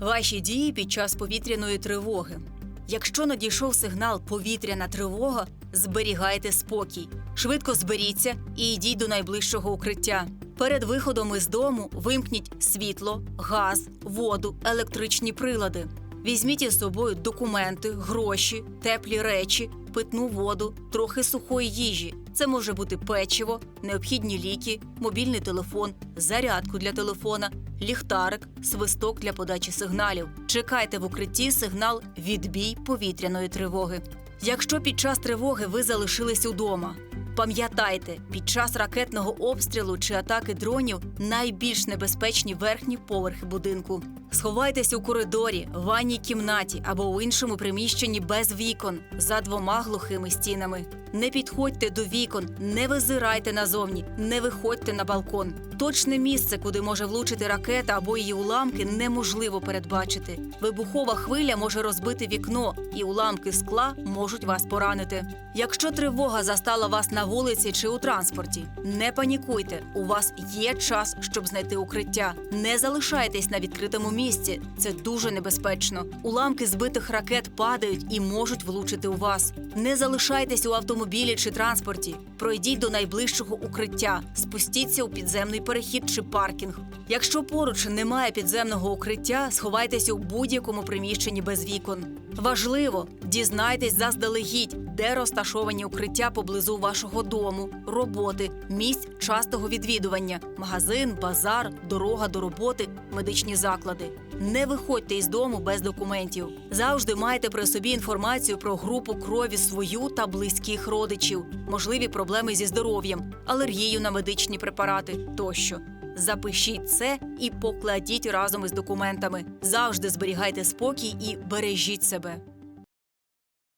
Ваші дії під час повітряної тривоги. Якщо надійшов сигнал повітряна тривога, зберігайте спокій. Швидко зберіться і йдіть до найближчого укриття. Перед виходом із дому вимкніть світло, газ, воду, електричні прилади. Візьміть із собою документи, гроші, теплі речі, питну воду, трохи сухої їжі. Це може бути печиво, необхідні ліки, мобільний телефон, зарядку для телефона, ліхтарик, свисток для подачі сигналів. Чекайте в укритті сигнал відбій повітряної тривоги. Якщо під час тривоги ви залишились удома, пам'ятайте, під час ракетного обстрілу чи атаки дронів найбільш небезпечні верхні поверхи будинку. Сховайтесь у коридорі, ванній кімнаті або у іншому приміщенні без вікон за двома глухими стінами. Не підходьте до вікон, не визирайте назовні, не виходьте на балкон. Точне місце, куди може влучити ракета або її уламки, неможливо передбачити. Вибухова хвиля може розбити вікно, і уламки скла можуть вас поранити. Якщо тривога застала вас на вулиці чи у транспорті, не панікуйте. У вас є час, щоб знайти укриття. Не залишайтесь на відкритому місці. Це дуже небезпечно. Уламки збитих ракет падають і можуть влучити у вас. Не залишайтесь у автомобілі чи транспорті. Пройдіть до найближчого укриття, спустіться у підземний перехід чи паркінг. Якщо поруч немає підземного укриття, сховайтеся у будь-якому приміщенні без вікон. Важливо, дізнайтесь заздалегідь, де розташовані укриття поблизу вашого дому, роботи, місць частого відвідування, магазин, базар, дорога до роботи, медичні заклади. Не виходьте із дому без документів. Завжди майте при собі інформацію про групу крові свою та близьких родичів, можливі проблеми зі здоров'ям, алергію на медичні препарати тощо. Запишіть це і покладіть разом із документами. Завжди зберігайте спокій і бережіть себе.